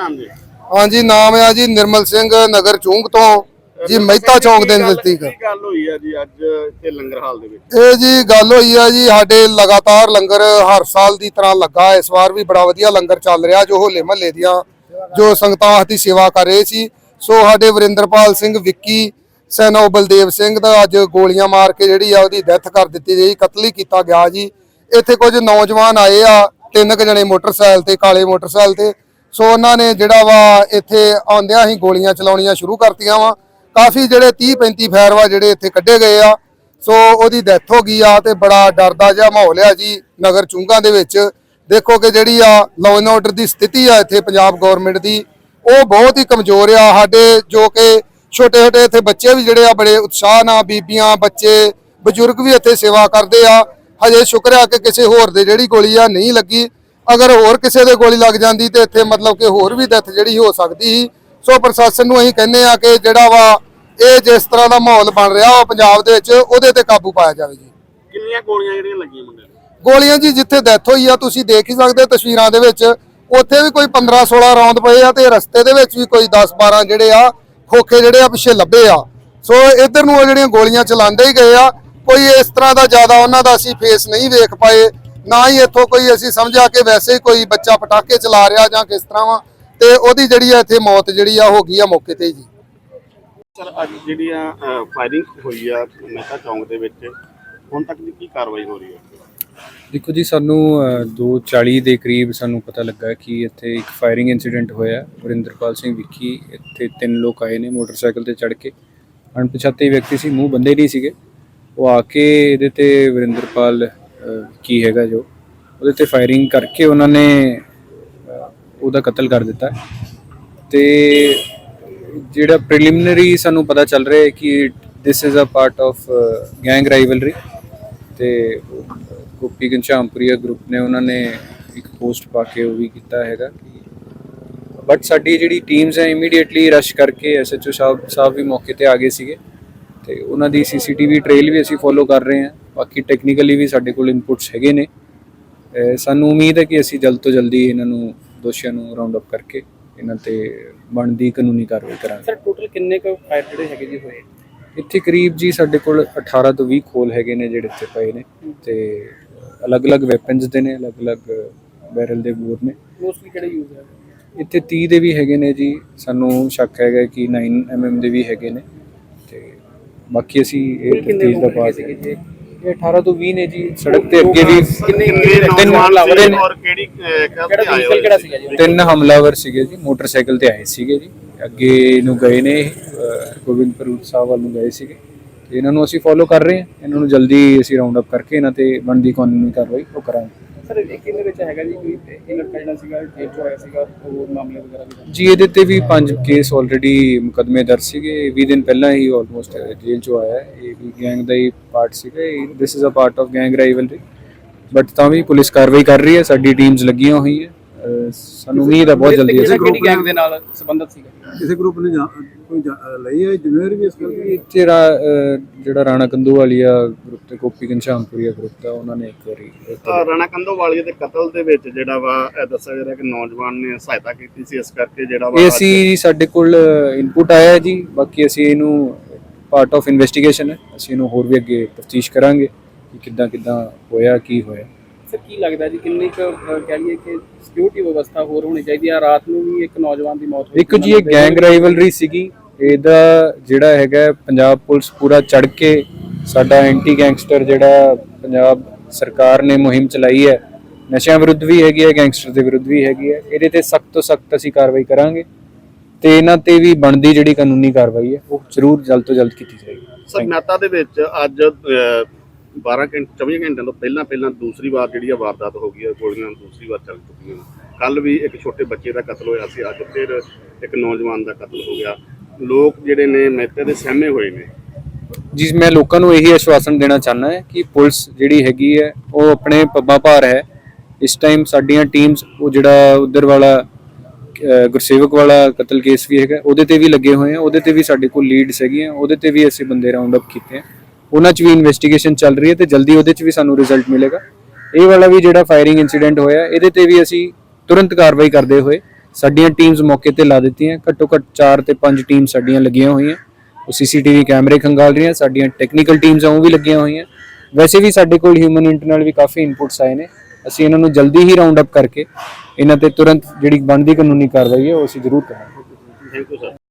ਨਾਮ ਜੀ? ਹਾਂਜੀ ਨਾਮ ਹੈ ਜੀ ਨਿਰਮਲ ਸਿੰਘ ਨਗਰ ਚੂੰਗ ਤੋਂ। ਜੀ ਮਹਿਤਾ ਚੌਂਕ ਦੇ ਨਜ਼ਦੀਕ। ਕੀ ਗੱਲ ਹੋਈ ਆ ਜੀ ਅੱਜ ਇੱਥੇ ਲੰਗਰ ਹਾਲ ਦੇ ਵਿੱਚ? ਇਹ ਜੀ ਗੱਲ ਹੋਈ ਆ ਜੀ ਸਾਡੇ ਲਗਾਤਾਰ ਲੰਗਰ ਹਰ ਸਾਲ ਦੀ ਤਰ੍ਹਾਂ ਲੱਗਾ। ਇਸ ਵਾਰ ਵੀ ਬੜਾ ਵਧੀਆ ਲੰਗਰ ਚੱਲ ਰਿਹਾ ਜੋ ਹੋਲੇ ਮਹੱਲੇ ਦੀਆਂ ਜੋ ਸੰਗਤਾਂ ਦੀ ਸੇਵਾ ਕਰ ਰਹੇ ਸੀ। ਸੋ ਸਾਡੇ ਵਰਿੰਦਰਪਾਲ ਸਿੰਘ ਵਿੱਕੀ ਸੈਨੋ ਬਲਦੇਵ ਸਿੰਘ ਦਾ ਅੱਜ ਗੋਲੀਆਂ ਮਾਰ ਕੇ ਜਿਹੜੀ ਆ ਉਹਦੀ ਡੈਥ ਕਰ ਦਿੱਤੀ ਗਈ ਕਤਲ ਕੀਤਾ ਗਿਆ ਜੀ। ਇੱਥੇ ਕੁਝ ਨੌਜਵਾਨ ਆਏ ਆ ਤਿੰਨ ਕੁ ਜਣੇ ਮੋਟਰਸਾਈਕਲ ਤੇ ਕਾਲੇ ਮੋਟਰਸਾਈਕਲ ਤੇ। ਸੋ ਉਹਨਾਂ ਨੇ ਜਿਹੜਾ ਵਾ ਇੱਥੇ ਆਉਂਦਿਆਂ ਹੀ ਗੋਲੀਆਂ ਚਲਾਉਣੀਆਂ ਸ਼ੁਰੂ ਕਰਤੀਆਂ ਵਾ। ਕਾਫੀ ਜਿਹੜੇ 30 35 ਫਾਇਰ ਵਾ ਜਿਹੜੇ ਇੱਥੇ ਕੱਢੇ ਗਏ ਆ। ਸੋ ਉਹਦੀ ਡੈਥ ਹੋ ਗਈ ਆ ਤੇ ਬੜਾ ਡਰ ਦਾ ਜਿਹਾ ਮਾਹੌਲ ਆ ਜੀ ਨਗਰ ਚੁੰਗਾ ਦੇ ਵਿੱਚ। ਦੇਖੋ ਕਿ ਜਿਹੜੀ ਆ ਲਾਅ ਐਂਡ ਆਰਡਰ ਦੀ ਸਥਿਤੀ ਆ ਇੱਥੇ ਪੰਜਾਬ ਗਵਰਨਮੈਂਟ ਦੀ, ਉਹ ਬਹੁਤ ਹੀ ਕਮਜ਼ੋਰ ਆ। ਸਾਡੇ ਜੋ ਕਿ ਛੋਟੇ ਛੋਟੇ ਇੱਥੇ ਬੱਚੇ ਵੀ ਜਿਹੜੇ ਆ ਬੜੇ ਉਤਸ਼ਾਹ ਨਾਲ ਬੀਬੀਆਂ, ਬੱਚੇ, ਬਜ਼ੁਰਗ ਵੀ ਇੱਥੇ ਸੇਵਾ ਕਰਦੇ ਆ। ਹਜੇ ਸ਼ੁਕਰ ਆ ਕਿ ਕਿਸੇ ਹੋਰ ਦੇ ਜਿਹੜੀ ਗੋਲੀ ਆ ਨਹੀਂ ਲੱਗੀ। ਅਗਰ ਹੋਰ ਕਿਸੇ ਦੇ ਗੋਲੀ ਲੱਗ ਜਾਂਦੀ ਤੇ ਇੱਥੇ ਮਤਲਬ ਕਿ ਹੋਰ ਵੀ ਡੈਥ ਜਿਹੜੀ ਹੋ ਸਕਦੀ ਸੀ। ਸੋ ਪ੍ਰਸ਼ਾਸਨ ਨੂੰ ਅਸੀਂ ਕਹਿੰਦੇ ਆ ਕਿ ਜਿਹੜਾ ਵਾ ਇਹ ਜਿਸ ਤਰ੍ਹਾਂ ਦਾ ਮਾਹੌਲ ਬਣ ਰਿਹਾ ਵਾ ਪੰਜਾਬ ਦੇ ਵਿੱਚ ਉਹਦੇ ਤੇ ਕਾਬੂ ਪਾਇਆ ਜਾਵੇ ਜੀ। ਕਿੰਨੀਆਂ ਗੋਲੀਆਂ ਜਿਹੜੀਆਂ ਲੱਗੀਆਂ ਮੁੰਡੇ ਗੋਲੀਆਂ ਜੀ ਜਿੱਥੇ ਡੈਥ ਹੋਈ ਆ ਤੁਸੀਂ ਦੇਖ ਹੀ ਸਕਦੇ ਹੋ ਤਸਵੀਰਾਂ ਦੇ ਵਿੱਚ। ਉੱਥੇ ਵੀ ਕੋਈ 15 16 ਰੌਂਦ ਪਏ ਆ ਤੇ ਰਸਤੇ ਦੇ ਵਿੱਚ ਵੀ ਕੋਈ 10 12 ਜਿਹੜੇ ਆ ਖੋਖੇ ਜਿਹੜੇ ਆ ਪਿੱਛੇ ਲੱਭੇ ਆ। ਸੋ ਇੱਧਰ ਨੂੰ ਉਹ ਜਿਹੜੀਆਂ ਗੋਲੀਆਂ ਚਲਾਉਂਦੇ ਹੀ ਗਏ ਆ ਕੋਈ ਇਸ ਤਰ੍ਹਾਂ ਦਾ ਜ਼ਿਆਦਾ ਉਹਨਾਂ ਦਾ ਅਸੀਂ ਫੇਸ ਨਹੀਂ ਵੇਖ ਪਾਏ। ਨਾ ਹੀ ਇੱਥੋਂ ਕੋਈ ਅਸੀਂ ਸਮਝਿਆ ਕਿ ਵੈਸੇ ਹੀ ਕੋਈ ਬੱਚਾ ਪਟਾਕੇ ਚਲਾ ਰਿਹਾ ਜਾਂ ਕਿਸ ਤਰ੍ਹਾਂ ਵਾ ਤੇ ਉਹਦੀ ਜਿਹੜੀ ਆ ਇੱਥੇ ਮੌਤ ਜਿਹੜੀ ਆ ਹੋ ਗਈ ਆ ਮੌਕੇ ਤੇ ਹੀ ਜੀ। ਸਰ ਅੱਜ ਜਿਹੜੀਆਂ ਫਾਇਰਿੰਗ ਹੋਈ ਆ ਮਹਿਤਾ ਚੌਂਕ ਦੇ ਵਿੱਚ ਹੁਣ ਤੱਕ ਦੀ ਕੀ ਕਾਰਵਾਈ ਹੋ ਰਹੀ ਹੈ? ਦੇਖੋ ਜੀ ਸਾਨੂੰ ਅ, 2:40 ਦੇ ਕਰੀਬ ਸਾਨੂੰ ਪਤਾ ਲੱਗਾ ਕਿ ਇੱਥੇ ਇੱਕ ਫਾਇਰਿੰਗ ਇਨਸੀਡੈਂਟ ਹੋਇਆ। ਵਰਿੰਦਰਪਾਲ ਸਿੰਘ ਵਿੱਕੀ ਇੱਥੇ ਤਿੰਨ ਲੋਕ ਆਏ ਨੇ ਮੋਟਰਸਾਈਕਲ ਤੇ ਚੜ੍ਹ ਕੇ। ਅਣਪਛਾਤੇ ਵਿਅਕਤੀ ਸੀ ਮੂੰਹ ਬੰਦੇ ਨਹੀਂ ਸੀਗੇ। ਉਹ ਆ ਕੇ ਇਹਦੇ ਤੇ ਵਰਿੰਦਰਪਾਲ ਕੀ ਹੈਗਾ ਜੋ। ਉਹਦੇ ਤੇ ਫਾਇਰਿੰਗ ਕਰਕੇ ਉਹਨਾਂ ਨੇ ਉਹਦਾ ਕਤਲ ਕਰ ਦਿੱਤਾ। ਤੇ ਜਿਹੜਾ ਪ੍ਰੀਲਿਮਿਨਰੀ ਸਾਨੂੰ ਪਤਾ ਚੱਲ ਰਿਹਾ ਹੈ ਕਿ this is a part of gang rivalry ਤੇ ਗੋਪੀ ਘਨਸ਼ਾਮਪੁਰੀਆ ਗਰੁੱਪ ਨੇ ਉਹਨਾਂ ਨੇ ਇੱਕ ਪੋਸਟ ਪਾ ਕੇ ਉਹ ਵੀ ਕੀਤਾ ਹੈਗਾ ਕਿ ਬਟ ਸਾਡੀ ਜਿਹੜੀ ਟੀਮਸ ਹੈ ਇਮੀਡੀਏਟਲੀ ਰਸ਼ ਕਰਕੇ ਐਸਐਚਓ ਸਾਹਿਬ ਸਾਹਿਬ ਵੀ ਮੌਕੇ ਤੇ ਆ ਗਏ ਸੀਗੇ। ਤੇ ਉਹਨਾਂ ਦੀ ਸੀਸੀਟੀਵੀ ਟ੍ਰੇਲ ਵੀ ਅਸੀਂ ਫੋਲੋ ਕਰ ਰਹੇ ਹਾਂ। ਬਾਕੀ ਟੈਕਨੀਕਲੀ ਵੀ ਸਾਡੇ ਕੋਲ ਇਨਪੁਟਸ ਹੈਗੇ ਨੇ। ਸਾਨੂੰ ਉਮੀਦ ਹੈ ਕਿ ਅਸੀਂ ਜਲਦ ਤੋਂ ਜਲਦੀ ਇਹਨਾਂ ਨੂੰ ਦੋਸ਼ੀਆਂ ਨੂੰ ਰਾਉਂਡ ਅਪ ਕਰਕੇ ਇਹਨਾਂ ਤੇ ਬਣਦੀ ਕਾਨੂੰਨੀ ਕਾਰਵਾਈ ਕਰਾਂਗੇ। ਸਰ ਟੋਟਲ ਕਿੰਨੇ ਕੁ ਫਾਇਰ ਜਿਹੜੇ ਹੈਗੇ ਜੀ ਹੋਏ? ਇੱਥੇ ਕਰੀਬ ਜੀ ਸਾਡੇ ਕੋਲ 18 ਤੋਂ 20 ਖੋਲ ਹੈਗੇ ਨੇ ਜਿਹੜੇ ਇੱਥੇ ਪਏ ਨੇ ਤੇ ਅਲੱਗ-ਅਲੱਗ ਵੈਪਨਸ ਦੇ ਨੇ ਅਲੱਗ-ਅਲੱਗ ਬੈਰਲ ਦੇ ਬੋਰ ਨੇ। ਮੋਸਟਲੀ ਕਿਹੜੇ ਯੂਜ਼ ਹੈ ਇੱਥੇ 30 ਦੇ ਵੀ ਹੈਗੇ ਨੇ ਜੀ ਸਾਨੂੰ ਸ਼ੱਕ ਹੈਗਾ ਕਿ 9 mm ਦੇ ਵੀ ਹੈਗੇ ਨੇ ਤੇ ਬਾਕੀ ਅਸੀਂ ਇਹ ਤਫਤੀਸ਼ ਦਾ ਪਾਸ ਜੀ? ਇਹ 18 ਤੋਂ 20 ਨੇ ਜੀ ਸੜਕ ਤੇ ਅੱਗੇ ਵੀ ਕਿੰਨੇ ਤਿੰਨ ਹਮਲਾਵਰ ਨੇ। ਔਰ ਕਿਹੜੀ ਕਿਹੜਾ ਕਿਹੜਾ ਸੀਗਾ ਜੀ? ਤਿੰਨ ਹਮਲਾਵਰ ਸੀਗੇ ਜੀ ਮੋਟਰਸਾਈਕਲ ਤੇ ਆਏ ਸੀਗੇ ਜੀ। ਅੱਗੇ ਨੂੰ ਗਏ ਨੇ ਗੋਬਿੰਦਪੁਰ ਸਾਹਿਬ ਵੱਲ ਨੂੰ ਗਏ ਸੀਗੇ। ਤੇ ਇਹਨਾਂ ਨੂੰ ਅਸੀਂ ਫੋਲੋ ਕਰ ਰਹੇ ਹਾਂ। ਇਹਨਾਂ ਨੂੰ ਜਲਦੀ ਅਸੀਂ ਰਾਉਂਡ ਅਪ ਕਰਕੇ ਇਹਨਾਂ ਤੇ ਬਣਦੀ ਕਾਨੂੰਨੀ ਕਾਰਵਾਈ ਉਹ ਕਰਾਂਗੇ। ਸਰ, ਇਹ ਕਿੰਨੇ ਵਿੱਚ ਹੈਗਾ ਜੀ? ਕੋਈ ਇਹ ਲੜਕਾ ਜਿਹੜਾ ਸੀਗਾ ਜੇਲ੍ਹ ਚ ਹੋਇਆ ਸੀਗਾ, ਹੋਰ ਮਾਮਲੇ ਵਗੈਰਾ ਵੀ ਜੀ, ਇਹਦੇ ਤੇ ਵੀ ਪੰਜ ਕੇਸ ਆਲਰੇਡੀ ਮੁਕਦਮੇ ਦਰਜ ਸੀਗੇ। 20 ਦਿਨ ਪਹਿਲਾਂ ਹੀ ਆਲਮੋਸਟ ਜੇਲ੍ਹ ਚੋਂ ਆਇਆ ਇਹ ਵੀ ਗੈਂਗ ਦਾ ਹੀ ਪਾਰਟ ਸੀਗਾ। This is a part of gang rivalry but ਤਾਂ ਵੀ ਪੁਲਿਸ ਕਾਰਵਾਈ ਕਰ ਰਹੀ ਹੈ। ਸਾਡੀ ਟੀਮਸ ਲੱਗੀਆਂ ਹੋਈਆਂ। ਸਾਨੂੰ ਉਮੀਦ ਹੈ ਬਹੁਤ ਜਲਦੀ ਅਸੀਂ ਕਿਹੜੀ ਗੈਂਗ ਦੇ ਨਾਲ ਸੰਬੰਧਿਤ ਸੀਗਾ ਕਿਸੇ ਗਰੁੱਪ ਨੇ ਕੋਈ ਲਈ ਹੈ ਜ਼ਿੰਮੇਵਾਰੀ ਵੀ ਇਸ ਕਰਕੇ ਅਹ ਜਿਹੜਾ ਰਾਣਾ ਕੰਦੂਵਾਲੀਆ ਗਰੁੱਪ ਤੇ ਗੋਪੀ ਘਨਸ਼ਾਮਪੁਰੀਆ ਗਰੁੱਪ ਦਾ ਉਹਨਾਂ ਨੇ ਇੱਕ ਵਾਰੀ ਰਾਣਾ ਕੰਦੋਵਾਲੀਆ ਦੇ ਕਤਲ ਦੇ ਵਿੱਚ ਜਿਹੜਾ ਵਾ ਇਹ ਦੱਸਿਆ ਜਾ ਰਿਹਾ ਕਿ ਨੌਜਵਾਨ ਨੇ ਸਹਾਇਤਾ ਕੀਤੀ ਸੀ ਇਸ ਕਰਕੇ ਜਿਹੜਾ ਵਾ ਅਸੀਂ ਸਾਡੇ ਕੋਲ ਇਨਪੁਟ ਆਇਆ ਹੈ ਜੀ ਬਾਕੀ ਅਸੀਂ ਇਹਨੂੰ ਪਾਰਟ ਆਫ ਇਨਵੈਸਟੀਗੇਸ਼ਨ ਹੈ। ਅਸੀਂ ਇਹਨੂੰ ਹੋਰ ਵੀ ਅੱਗੇ ਤਫਤੀਸ਼ ਕਰਾਂਗੇ ਕਿ ਕਿੱਦਾਂ ਕਿੱਦਾਂ ਹੋਇਆ ਕੀ ਹੋਇਆ। ਸਰ ਕੀ ਲੱਗਦਾ ਜੀ ਕਿੰਨੀ ਕੁ ਅਹ, ਕਹਿ ਲਈਏ ਕਿ ਸਿਕਿਉਰਿਟੀ ਵਿਵਸਥਾ ਹੋਰ ਹੋਣੀ ਚਾਹੀਦੀ ਹੈ ਰਾਤ ਨੂੰ ਵੀ ਇੱਕ ਨੌਜਵਾਨ ਦੀ ਮੌਤ ਹੋਈ ਦੇਖੋ ਜੀ ਇਹ ਗੈਂਗ ਰਾਈਵਲਰੀ ਸੀਗੀ। ਇਹਦਾ ਜਿਹੜਾ ਹੈਗਾ ਹੈ, ਪੰਜਾਬ ਪੁਲਿਸ ਪੂਰਾ ਚੜ ਕੇ ਸਾਡਾ ਐਂਟੀ ਗੈਂਗਸਟਰ ਜਿਹੜਾ ਪੰਜਾਬ ਸਰਕਾਰ ਨੇ ਮੁਹਿੰਮ ਚਲਾਈ ਹੈ ਨਸ਼ਿਆਂ ਵਿਰੁੱਧ ਵੀ ਹੈਗੀ ਹੈ ਗੈਂਗਸਟਰ ਦੇ ਵਿਰੁੱਧ ਵੀ ਹੈਗੀ ਹੈ। ਇਹਦੇ ਤੇ ਸਖਤ ਤੋਂ ਸਖਤ ਅਸੀਂ ਕਾਰਵਾਈ ਕਰਾਂਗੇ ਤੇ ਇਹਨਾਂ ਤੇ ਵੀ ਬਣਦੀ ਜਿਹੜੀ ਕਾਨੂੰਨੀ ਕਾਰਵਾਈ ਹੈ ਉਹ ਜ਼ਰੂਰ ਜਲਦ ਤੋਂ ਜਲਦ ਕੀਤੀ ਜਾਏਗੀ। ਸਰ ਮਹਿਤਾ ਦੇ ਵਿੱਚ ਅੱਜ ਅਹ, 12 ਘੰਟੇ 24 ਘੰਟਿਆਂ ਤੋਂ ਪਹਿਲਾਂ ਪਹਿਲਾਂ ਦੂਸਰੀ ਵਾਰ ਜਿਹੜੀ ਆ ਵਾਰਦਾਤ ਹੋ ਗਈ ਹੈ ਗੋਲੀਆਂ ਦੂਸਰੀ ਵਾਰ ਚੱਲ ਚੁੱਕੀਆਂ ਕੱਲ ਵੀ ਇੱਕ ਛੋਟੇ ਬੱਚੇ ਦਾ ਕਤਲ ਹੋਇਆ ਸੀ, ਅੱਜ ਫਿਰ ਇੱਕ ਨੌਜਵਾਨ ਦਾ ਕਤਲ ਹੋ ਗਿਆ। ਲੋਕ ਜਿਹੜੇ ਨੇ ਮਹਿਤੇ ਦੇ ਸਹਿਮੇ ਹੋਏ ਨੇ। ਜੀ, ਮੈਂ ਲੋਕਾਂ ਨੂੰ ਇਹੀ ਆਸ਼ਵਾਸਨ ਦੇਣਾ ਚਾਹੁੰਦਾ ਹੈ ਕਿ ਪੁਲਿਸ ਜਿਹੜੀ ਹੈਗੀ ਹੈ, ਉਹ ਆਪਣੇ ਪੱਬਾਂ ਭਾਰ ਹੈ। ਇਸ ਟਾਈਮ ਸਾਡੀਆਂ ਟੀਮਸ ਉਹ ਜਿਹੜਾ ਉਧਰ ਵਾਲਾ ਗੁਰਸੇਵਕ ਵਾਲਾ ਕਤਲ ਕੇਸ ਵੀ ਹੈਗਾ, ਉਹਦੇ ਤੇ ਵੀ ਲੱਗੇ ਹੋਏ ਆ, ਉਹਦੇ ਤੇ ਵੀ ਸਾਡੇ ਕੋਲ ਲੀਡਸ ਹੈਗੀਆਂ, ਉਹਦੇ ਤੇ ਵੀ ਅਸੀਂ ਬੰਦੇ ਰਾਉਂਡ ਅਪ ਕੀਤੇ ਆ। ਉਹਨਾਂ 'ਚ ਵੀ ਇਨਵੈਸਟੀਗੇਸ਼ਨ ਚੱਲ ਰਹੀ ਹੈ ਤੇ ਜਲਦੀ ਉਹਦੇ 'ਚ ਵੀ ਸਾਨੂੰ ਰਿਜ਼ਲਟ ਮਿਲੇਗਾ। ਇਹ ਵਾਲਾ ਵੀ ਜਿਹੜਾ ਫਾਇਰਿੰਗ ਇਨਸੀਡੈਂਟ ਹੋਇਆ, ਇਹਦੇ ਤੇ ਵੀ ਅਸੀਂ ਤੁਰੰਤ ਕਾਰਵਾਈ ਕਰਦੇ ਹੋਏ ਸਾਡੀਆਂ ਟੀਮਸ ਮੌਕੇ ਤੇ ਲਾ ਦਿੱਤੀਆਂ। ਘੱਟੋ ਘੱਟ 4 ਤੇ 5 ਟੀਮ ਸਾਡੀਆਂ ਲੱਗੀਆਂ ਹੋਈਆਂ। ਉਹ ਸੀਸੀਟੀਵੀ ਕੈਮਰੇ ਖੰਗਾਲ ਰਹੀਆਂ, ਸਾਡੀਆਂ ਟੈਕਨੀਕਲ ਟੀਮਸ ਉਹ ਵੀ ਲੱਗੀਆਂ ਹੋਈਆਂ। ਵੈਸੇ ਵੀ ਸਾਡੇ ਕੋਲ ਹਿਊਮਨ ਇੰਟਰਨਲ ਵੀ ਕਾਫੀ ਇਨਪੁਟਸ ਆਏ ਨੇ। ਅਸੀਂ ਇਹਨਾਂ ਨੂੰ ਜਲਦੀ ਹੀ ਰਾਉਂਡ ਅਪ ਕਰਕੇ ਇਹਨਾਂ ਤੇ ਤੁਰੰਤ ਜਿਹੜੀ ਬਣਦੀ ਕਾਨੂੰਨੀ ਕਾਰਵਾਈ ਹੈ, ਉਹ ਅਸੀਂ ਜ਼ਰੂਰ ਕਰਾਂਗੇ। Thank you sir